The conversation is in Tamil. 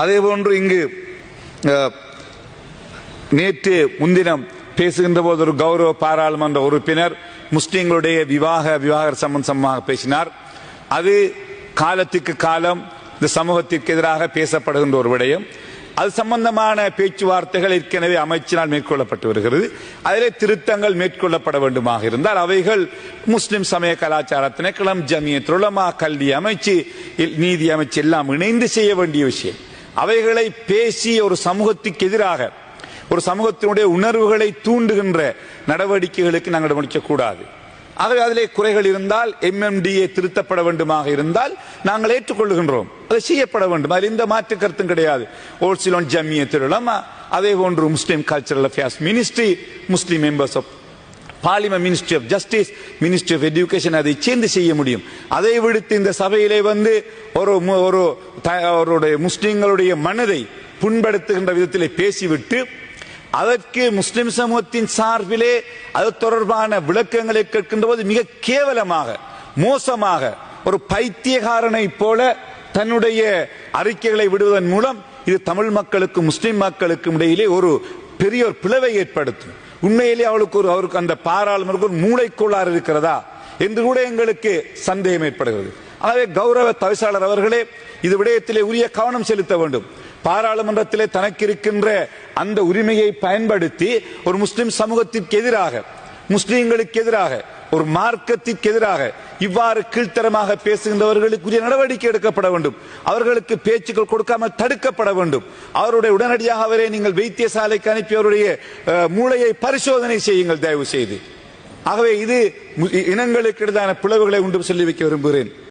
அதே போன்று இங்கு நேற்று முன்தினம் பேசுகின்ற போது ஒரு கௌரவ பாராளுமன்ற உறுப்பினர் முஸ்லிம்களுடைய விவாக விவாக சம்பந்தமாக பேசினார். அது காலத்துக்கு காலம் இந்த சமூகத்திற்கு எதிராக பேசப்படுகின்ற ஒரு விடயம். அது சம்பந்தமான பேச்சுவார்த்தைகள் ஏற்கனவே அமைச்சினால் மேற்கொள்ளப்பட்டு வருகிறது. அதிலே திருத்தங்கள் மேற்கொள்ளப்பட வேண்டுமாக இருந்தால் அவைகள் முஸ்லிம் சமய கலாச்சார திணைக்களம் ஜமியத் உலமா கல்வி அமைச்சு நீதி அமைச்சு எல்லாம் இணைந்து செய்ய வேண்டிய விஷயம். அவைகளை பேசி ஒரு சமூகத்துக்கு எதிராக ஒரு சமூகத்தினுடைய உணர்வுகளை தூண்டுகின்ற நடவடிக்கைகளுக்கு நாங்கள் முடிக்கக்கூடாது ஆகவே அதிலே குறைகள் இருந்தால் எம்எம்டிஏ திருத்தப்பட வேண்டுமாக இருந்தால் நாங்கள் ஏற்றுக்கொள்ளுகின்றோம் அது செய்யப்பட வேண்டும். அதில் எந்த மாற்று கருத்தும் கிடையாது. ஓல்சிலோன் ஜம்மிய திருளமா அதே போன்று Muslim cultural affairs ministry Muslim members of parliament ministry of justice ministry of education அதை சேர்ந்து செய்ய முடியும். அதை விடுத்து இந்த சபையிலே வந்து ஒரு ஒரு த- அவருடைய முஸ்லிம்களுடைய மனதை புண்படுத்துகின்ற விதத்திலே பேசிவிட்டு அதற்கு முஸ்லிம் சமூகத்தின் சார்பிலே அது தொடர்பான விளக்கங்களை கேட்கின்ற போது மிக கேவலமாக மோசமாக ஒரு பைத்தியகாரனை போல தன்னுடைய அறிக்கைகளை விடுவதன் மூலம் இது தமிழ் மக்களுக்கும் முஸ்லிம் மக்களுக்கும் இடையிலே ஒரு பெரிய ஒரு பிளவை ஏற்படுத்தும். உண்மையிலே அவளுக்கு ஒரு அவருக்கு அந்த பாராளுமன்ற ஒரு மூளைக்கோளாறு இருக்கிறதா? என்று கூட எங்களுக்கு சந்தேகம் ஏற்படுகிறது. ஆகவே கௌரவ தவிசாளர் அவர்களே இது விடயத்திலே உரிய கவனம் செலுத்த வேண்டும். பாராளுமன்றத்திலே தனக்கு இருக்கின்ற அந்த உரிமையை பயன்படுத்தி ஒரு முஸ்லிம் சமூகத்திற்கு எதிராக முஸ்லீம்களுக்கு எதிராக ஒரு மார்க்கத்திற்கு எதிராக இவ்வாறு கீழ்த்தரமாக பேசுகின்றவர்களுக்குரிய நடவடிக்கை எடுக்கப்பட வேண்டும். அவர்களுக்கு பேச்சுக்கள் கொடுக்காமல் தடுக்கப்பட வேண்டும். அவருடைய உடனடியாக அவரை நீங்கள் வைத்தியசாலைக்கு அனுப்பி அவருடைய மூளையை பரிசோதனை செய்யுங்கள் தயவு செய்து ஆகவே இது இனங்களுக்கு இடையிலான பிளவுகளை உண்டு சொல்லி வைக்க விரும்புகிறேன்.